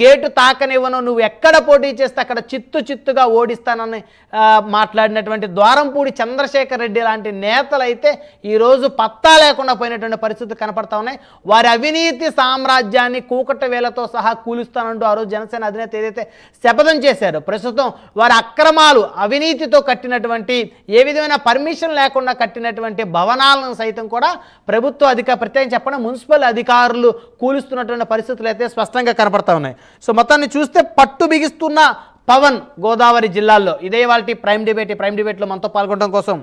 Gate తాకనివ్వను నువ్వు ఎక్కడ పోటీ చేస్తే అక్కడ చిత్తు చిత్తుగా ఓడిస్తానని మాట్లాడినటువంటి ద్వారంపూడి చంద్రశేఖర్ రెడ్డి లాంటి నేతలైతే ఈరోజు పత్తా లేకుండా పోయినటువంటి పరిస్థితులు కనపడతా ఉన్నాయి. వారి అవినీతి సామ్రాజ్యాన్ని కూకట వేలతో సహా కూలుస్తానంటూ ఆ రోజు జనసేన అధినేత ఏదైతే శపథం చేశారో ప్రస్తుతం వారి అక్రమాలు అవినీతితో కట్టినటువంటి ఏ విధమైన పర్మిషన్ లేకుండా కట్టినటువంటి భవనాలను సైతం కూడా ప్రభుత్వ అధిక ప్రత్యేకం చెప్పడం మున్సిపల్ అధికారులు కూలుస్తున్నటువంటి పరిస్థితులు అయితే స్పష్టంగా కనపడతా ఉన్నాయి. సో మొత్తాన్ని చూస్తే పట్టు బిగిస్తున్న పవన్ గోదావరి జిల్లాల్లో. ఇదే వాళ్ళ ప్రైమ్ డిబేట్ ప్రైమ్ డిబేట్లో మనతో పాల్గొనడం కోసం.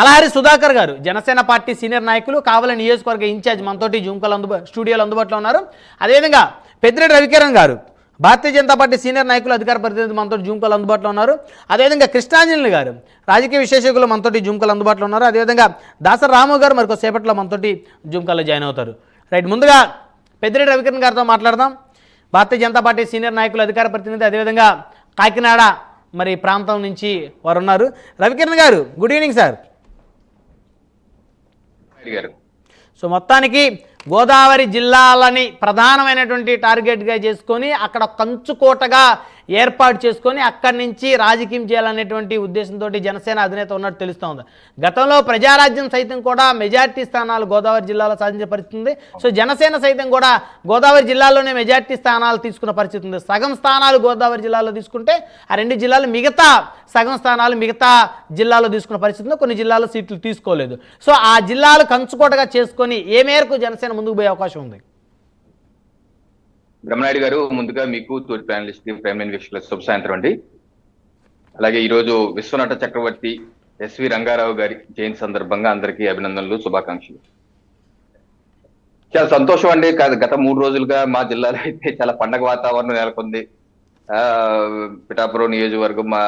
అలారి సుధాకర్ గారు జనసేన పార్టీ సీనియర్ నాయకులు కావలి నియోజకవర్గ ఇన్ఛార్జ్ మనతోటి జూమ్ కాల్ అందుబా స్టూడియోలో అందుబాటులో ఉన్నారు. అదేవిధంగా పెద్దిరెడ్డి రవికిరణ్ గారు భారతీయ జనతా పార్టీ సీనియర్ నాయకులు అధికార ప్రతినిధి మనతో జూమ్కల్ అందుబాటులో ఉన్నారు. అదేవిధంగా కృష్ణాంజలి గారు రాజకీయ విశేషకులు మనతోటి జూమ్కల్ అందుబాటులో ఉన్నారు. అదేవిధంగా దాసరి రాము గారు మరికొద్దిసేపట్లో సేపట్లో మనతోటి జూమ్కాల్లో జాయిన్ అవుతారు. రైట్ ముందుగా పెద్దిరెడ్డి రవికిరణ్ గారితో మాట్లాడదాం. భారతీయ జనతా పార్టీ సీనియర్ నాయకులు అధికార ప్రతినిధి అదేవిధంగా కాకినాడ మరి ప్రాంతం నుంచి వారు ఉన్నారు రవికిరణ్ గారు గుడ్ ఈవినింగ్ సార్ సో మొత్తానికి గోదావరి జిల్లాలని ప్రధానమైనటువంటి టార్గెట్గా చేసుకొని అక్కడ కంచుకోటగా ఏర్పాటు చేసుకొని అక్కడి నుంచి రాజకీయం చేయాలనేటువంటి ఉద్దేశంతో జనసేన అధినేత ఉన్నట్టు తెలుస్తోంది. గతంలో ప్రజారాజ్యం సైతం కూడా మెజార్టీ స్థానాలు గోదావరి జిల్లాలో సాధించే పరిస్థితి ఉంది. సో జనసేన సైతం కూడా గోదావరి జిల్లాలోనే మెజార్టీ స్థానాలు తీసుకున్న పరిస్థితి ఉంది. సగం స్థానాలు గోదావరి జిల్లాలో తీసుకుంటే ఆ రెండు జిల్లాలు మిగతా సగం స్థానాలు మిగతా జిల్లాలో తీసుకున్న పరిస్థితి ఉంది. కొన్ని జిల్లాలో సీట్లు తీసుకోలేదు. సో ఆ జిల్లాలు కంచుకోటగా చేసుకొని ఏ మేరకు జనసేన ముందుకు పోయే అవకాశం ఉంది? బ్రహ్మనాయుడు గారు ముందుగా మీకు తోటి ప్యానలిస్ట్ ప్రైమ్ లైన్ వీక్షకుల శుభ సాయంత్రం అండి. అలాగే ఈరోజు విశ్వనట చక్రవర్తి ఎస్వి రంగారావు గారి జయంతి సందర్భంగా అందరికీ అభినందనలు శుభాకాంక్షలు. చాలా సంతోషం అండి. గత మూడు రోజులుగా మా జిల్లాలో అయితే చాలా పండగ వాతావరణం నెలకొంది. పిఠాపురం నియోజకవర్గం మా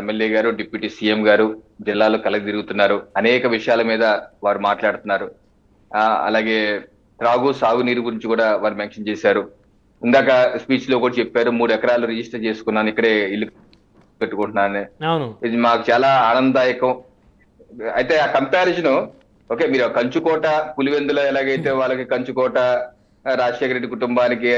ఎమ్మెల్యే గారు డిప్యూటీ సీఎం గారు జిల్లాలో కలగ తిరుగుతున్నారు అనేక విషయాల మీద వారు మాట్లాడుతున్నారు. అలాగే త్రాగు సాగునీరు గురించి కూడా వారు మెన్షన్ చేశారు. ఇందాక స్పీచ్లో కూడా చెప్పారు మూడు ఎకరాలు రిజిస్టర్ చేసుకున్నాను ఇక్కడే ఇల్లు పెట్టుకుంటున్నాను అవును ఇది మాకు చాలా ఆనందదాయకం అయితే ఆ కంపారిజన్ ఓకే మీరు కంచుకోట పులివెందులో ఎలాగైతే వాళ్ళకి కంచుకోట రాజశేఖర రెడ్డి కుటుంబానికి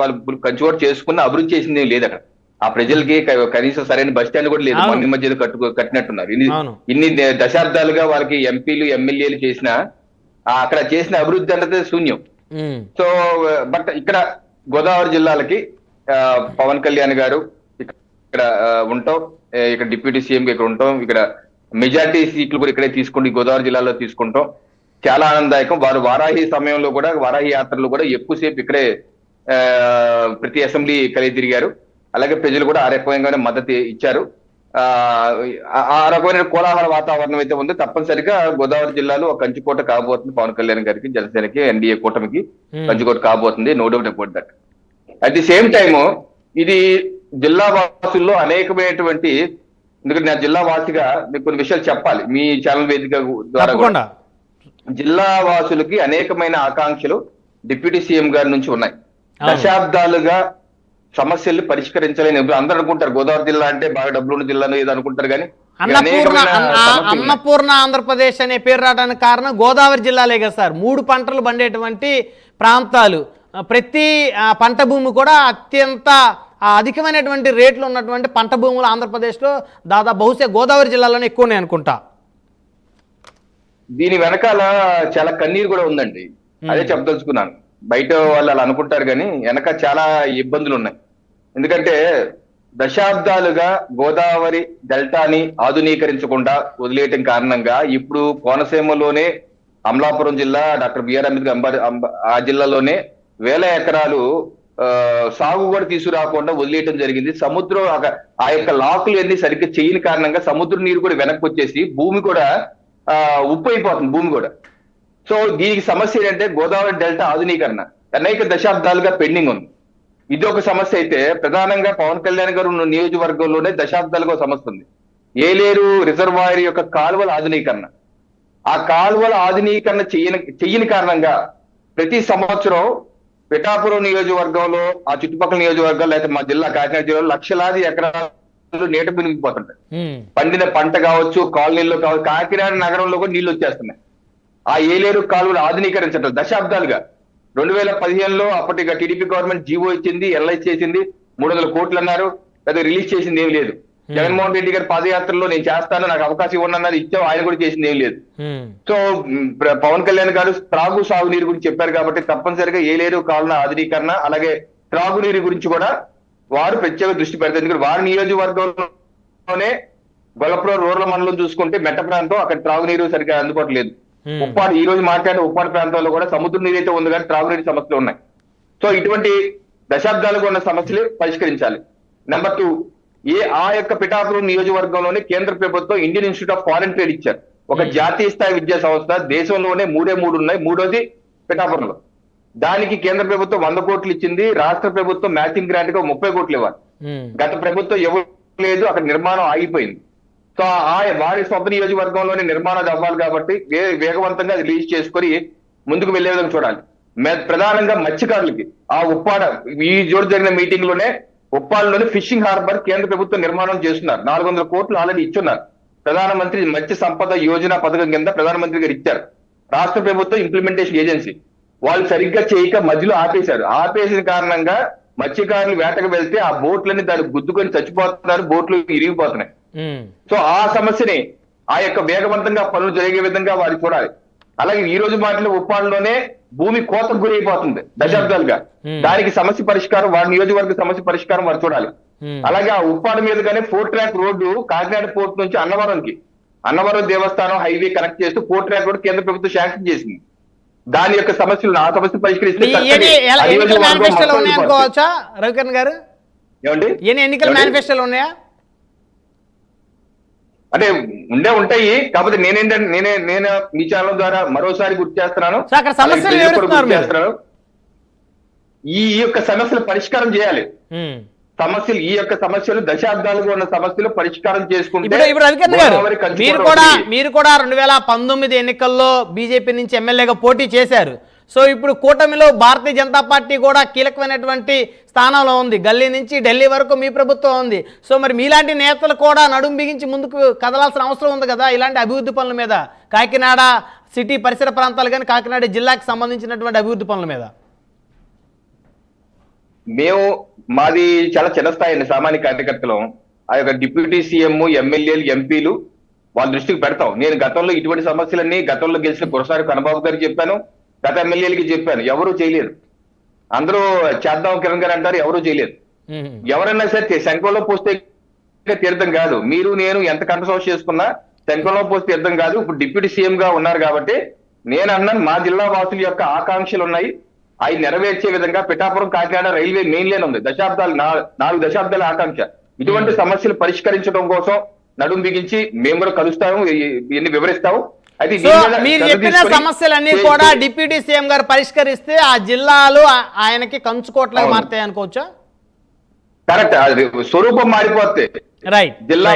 వాళ్ళు కంచుకోట చేసుకున్న అభివృద్ధి చేసింది లేదు అక్కడ ఆ ప్రజలకి కనీసం సరైన బస్ స్టాండ్ కూడా లేదు. మొన్న మధ్యలో కట్టు కట్టినట్టున్నారు ఇన్ని. ఇన్ని దశాబ్దాలుగా వాళ్ళకి ఎంపీలు ఎమ్మెల్యేలు చేసిన అక్కడ చేసిన అభివృద్ధి అంటే శూన్యం. సో బట్ ఇక్కడ గోదావరి జిల్లాలకి ఆ, పవన్ కళ్యాణ్ గారు ఇక్కడ ఉంటాం. ఇక్కడ డిప్యూటీ సీఎం ఇక్కడ ఉంటాం. ఇక్కడ మెజార్టీ సీట్లు కూడా ఇక్కడే తీసుకుంటూ గోదావరి జిల్లాలో తీసుకుంటాం. చాలా ఆనందదాయకం. వారు వారాహి సమయంలో కూడా వారాహి యాత్రలు కూడా ఎక్కువసేపు ఇక్కడే ఆ, ప్రతి అసెంబ్లీ కలిగి తిరిగారు. అలాగే ప్రజలు కూడా ఆ రకంగానే మద్దతు ఇచ్చారు. ఆ రకమైన కోలాహల వాతావరణం అయితే ఉంది. తప్పనిసరిగా గోదావరి జిల్లాలో ఒక కంచుకోట కాబోతుంది పవన్ కళ్యాణ్ గారికి జనసేనకి ఎన్డీఏ కూటమికి. కంచుకోట కాబోతుంది. No doubt about that. At the same time ఇది జిల్లా వాసుల్లో అనేకమైనటువంటి ఎందుకంటే నా జిల్లా వాసిగా మీకు కొన్ని విషయాలు చెప్పాలి. మీ ఛానల్ వేదిక ద్వారా జిల్లా వాసులకి అనేకమైన ఆకాంక్షలు డిప్యూటీ సీఎం గారి నుంచి ఉన్నాయి. దశాబ్దాలుగా సమస్యలు పరిష్కరించలేని అందరూ అనుకుంటారు గోదావరి జిల్లా అంటే బాగా డబ్బులున్న జిల్లాను ఏదో అనుకుంటారు కానీ అన్నపూర్ణ. అన్నపూర్ణ ఆంధ్రప్రదేశ్ అనే పేరు రావడానికి కారణం గోదావరి జిల్లాలే కదా సార్. మూడు పంటలు పండేటువంటి ప్రాంతాలు. ప్రతి పంట భూమి కూడా అత్యంత అధికమైనటువంటి రేట్లు ఉన్నటువంటి పంట భూములు ఆంధ్రప్రదేశ్లో దాదాపు బహుశా గోదావరి జిల్లాలోనే ఎక్కువ ఉన్నాయి అనుకుంటా. దీని వెనకాల చాలా కన్నీరు కూడా ఉందండి. అదే చెప్పదలుచుకున్నాను. బయట వాళ్ళు అలా అనుకుంటారు కానీ వెనక చాలా ఇబ్బందులు ఉన్నాయి. ఎందుకంటే దశాబ్దాలుగా గోదావరి డెల్టాని ఆధునీకరించకుండా వదిలేయటం కారణంగా ఇప్పుడు కోనసీమలోనే అమలాపురం జిల్లా డాక్టర్ బిఆర్ అంబేద్కర్ అంబ- ఆ జిల్లాలోనే వేల ఎకరాలు సాగు కూడా తీసుకురాకుండా వదిలేయటం జరిగింది. సముద్రం ఆ- ఆ యొక్క లాకులు అన్ని సరిగ్గా చేయని కారణంగా సముద్ర నీరు కూడా వెనక్కి వచ్చేసి భూమి కూడా ఆ, ఉప్పు అయిపోతుంది భూమి కూడా. సో దీనికి సమస్య ఏంటంటే గోదావరి డెల్టా ఆధునీకరణ. అనేక దశాబ్దాలుగా పెండింగ్ ఉంది. ఇది ఒక సమస్య అయితే ప్రధానంగా పవన్ కళ్యాణ్ గారు ఉన్న నియోజకవర్గంలోనే దశాబ్దాలుగా సమస్య ఉంది. ఏలేరు రిజర్వాయర్ యొక్క కాలువల ఆధునీకరణ. ఆ కాలువల ఆధునీకరణ చెయ్యని చెయ్యని కారణంగా ప్రతి సంవత్సరం పిఠాపురం నియోజకవర్గంలో ఆ చుట్టుపక్కల నియోజకవర్గాలు లేకపోతే మా జిల్లా కాకినాడ జిల్లాలో లక్షలాది ఎకరాలు నీట మునిగిపోతుంటాయి. ఉమ్. పండిన పంట కావచ్చు కాలనీల్లో కావచ్చు కాకినాడ నగరంలో కూడా నీళ్ళు వచ్చేస్తున్నాయి. ఆ ఏలేరు కాలువలు ఆధునీకరించడం దశాబ్దాలుగా రెండు వేల పదిహేనులో అప్పటి టీడీపీ గవర్నమెంట్ జీవో ఇచ్చింది ఎల్ఐ చేసింది మూడు వందల కోట్లు అన్నారు అది రిలీజ్ చేసింది ఏం లేదు. జగన్మోహన్ రెడ్డి గారి పాదయాత్రలో నేను చేస్తాను నాకు అవకాశం ఇవ్వండి అన్నది ఇచ్చాం ఆయన కూడా చేసింది ఏం లేదు. సో పవన్ కళ్యాణ్ గారు త్రాగు సాగునీరు గురించి చెప్పారు కాబట్టి తప్పనిసరిగా ఏలేరు కావాలన్న ఆధునీకరణ అలాగే త్రాగునీరు గురించి కూడా వారు ప్రత్యేక దృష్టి పెడతారు. ఎందుకంటే వారి నియోజకవర్గంలోనే గొల్లపురం రూరల్ మండలం చూసుకుంటే మెట్ట ప్రాంతం అక్కడ త్రాగునీరు సరిగ్గా అందుకోవట్లేదు Hmm. ఉప్పాడు ఈ రోజు మాట్లాడిన ఉప్పాడు ప్రాంతంలో కూడా సముద్ర నీరు అయితే ఉంది కానీ త్రాగునీరు సమస్యలు ఉన్నాయి. సో ఇటువంటి దశాబ్దాలుగా ఉన్న సమస్యలు పరిష్కరించాలి. నెంబర్ టూ ఏ ఆ యొక్క పిఠాపురం నియోజకవర్గంలోనే కేంద్ర ప్రభుత్వం Indian institute of foreign trade ఇచ్చారు. ఒక జాతీయ స్థాయి విద్యా సంస్థ దేశంలోనే మూడే మూడు ఉన్నాయి. మూడోది పిఠాపురంలో. దానికి కేంద్ర ప్రభుత్వం వంద కోట్లు ఇచ్చింది. రాష్ట్ర ప్రభుత్వం మ్యాచింగ్ గ్రాంట్గా ముప్పై కోట్లు ఇవ్వాలి. ఉమ్, గత ప్రభుత్వం ఇవ్వలేదు అక్కడ నిర్మాణం ఆగిపోయింది. సో ఆ వారి సొంత నియోజకవర్గంలోనే నిర్మాణ అవ్వాలి కాబట్టి వే- వేగవంతంగా అది రిలీజ్ చేసుకొని ముందుకు వెళ్ళే విధంగా చూడాలి. ప్రధానంగా మత్స్యకారులకి. ఆ ఉప్పాడ ఈ జోడు జరిగిన మీటింగ్లోనే ఉప్పాడలోని ఫిషింగ్ హార్బర్ కేంద్ర ప్రభుత్వం నిర్మాణం చేస్తున్నారు. నాలుగు వందల కోట్లు ఆల్రెడీ ఇచ్చున్నారు. ప్రధానమంత్రి మత్స్య సంపద యోజన పథకం కింద ప్రధానమంత్రి గారు ఇచ్చారు. రాష్ట్ర ప్రభుత్వం ఇంప్లిమెంటేషన్ ఏజెన్సీ వాళ్ళు సరిగ్గా చేయక మధ్యలో ఆపేశారు. ఆపేసిన కారణంగా మత్స్యకారులు వేటకు వెళ్తే ఆ బోట్లని దాన్ని గుద్దుకొని చచ్చిపోతున్నారు. బోట్లు ఇరిగిపోతున్నాయి. సో ఆ సమస్యని ఆ యొక్క వేగవంతంగా పనులు జరిగే విధంగా వారు చూడాలి. అలాగే ఈ రోజు మాటలు ఉప్పాడులోనే భూమి కోతకు గురైపోతుంది దశాబ్దాలుగా. దానికి సమస్య పరిష్కారం వారి నియోజకవర్గ సమస్య పరిష్కారం వారు చూడాలి. అలాగే ఆ Uppada మీదుగానే four track road Kakinada port నుంచి అన్నవరంకి. అన్నవరం దేవస్థానం హైవే కనెక్ట్ చేస్తూ ఫోర్ ట్రాక్ రోడ్ కేంద్ర ప్రభుత్వం శాంక్షన్ చేసింది. దాని యొక్క సమస్యలు ఆ సమస్య పరిష్కరిస్తే రవికిరణ్ గారు? ఏమండి? ఎన్ని ఎన్నికల? మేనిఫెస్టోలు ఉన్నాయా? అంటే ఉండే ఉంటాయి కాకపోతే నేనేంటంటే నేనే నేను మీ ఛానల్ ద్వారా మరోసారి గుర్తు చేస్తున్నాను. చేస్తున్నాను. ఈ యొక్క సమస్యలు పరిష్కారం చేయాలి. సమస్యలు ఈ యొక్క సమస్యలు దశాబ్దాలుగా ఉన్న సమస్యలు పరిష్కారం చేసుకుంటే ఇప్పుడు ఇప్పుడు రవికిరణ్ గారు గోదావరి కంచి మీరు కూడా. మీరు కూడా రెండు వేల పంతొమ్మిది ఎన్నికల్లో బీజేపీ నుంచి ఎమ్మెల్యేగా పోటీ చేశారు సో ఇప్పుడు కూటమిలో భారతీయ జనతా పార్టీ కూడా కీలకమైనటువంటి స్థానంలో ఉంది. గల్లీ నుంచి ఢిల్లీ వరకు మీ ప్రభుత్వం ఉంది. సో మరి మీలాంటి నేతలు కూడా నడుం బిగించి ముందుకు కదలాల్సిన అవసరం ఉంది కదా? ఇలాంటి అభివృద్ధి పనుల మీద. కాకినాడ సిటీ పరిసర ప్రాంతాలు కానీ కాకినాడ జిల్లాకి సంబంధించినటువంటి అభివృద్ధి పనుల మీద. మేము మాది చాలా చిన్న స్థాయి అండి సామాన్య కార్యకర్తలం. ఆ యొక్క డిప్యూటీ సీఎం ఎమ్మెల్యేలు ఎంపీలు వాళ్ళ దృష్టికి పెడతాం. నేను గతంలో ఇటువంటి సమస్యలన్నీ గతంలో గెలిచిన కురసారి కనబాబు గారికి చెప్పాను. గత ఎమ్మెల్యేలకి చెప్పాను ఎవరూ చేయలేరు అందరూ చేద్దాం కిరణ్ గారు అంటారు ఎవరూ చేయలేరు ఉమ్. ఎవరైనా సరే శంఖంలో పోస్తే తీర్థం కాదు. మీరు నేను ఎంత కంఠశోష చేసుకున్నా శంఖంలో పోస్తే తీర్థం కాదు. ఇప్పుడు డిప్యూటీ సీఎం గా ఉన్నారు కాబట్టి నేను అన్నాను మా జిల్లా వాసుల యొక్క ఆకాంక్షలు ఉన్నాయి. అవి నెరవేర్చే విధంగా Pithapuram Kakinada railway main line ఉంది. దశాబ్దాలు నాలుగు దశాబ్దాల ఆకాంక్ష. ఇటువంటి సమస్యలు పరిష్కరించడం కోసం నడుం బిగించి మేము కూడా కలుస్తాము ఇ- ఇవన్నీ వివరిస్తాము. మీరు చెప్పిన సమస్యలన్నీ కూడా డిప్యూటీ సీఎం గారు పరిష్కరిస్తే ఆ జిల్లాలు ఆయనకి కంచుకోట్లుగా అవును. మారుతాయి అనుకోవచ్చా? కరెక్ట్. అది స్వరూపం మారిపోతే రైట్ జిల్లా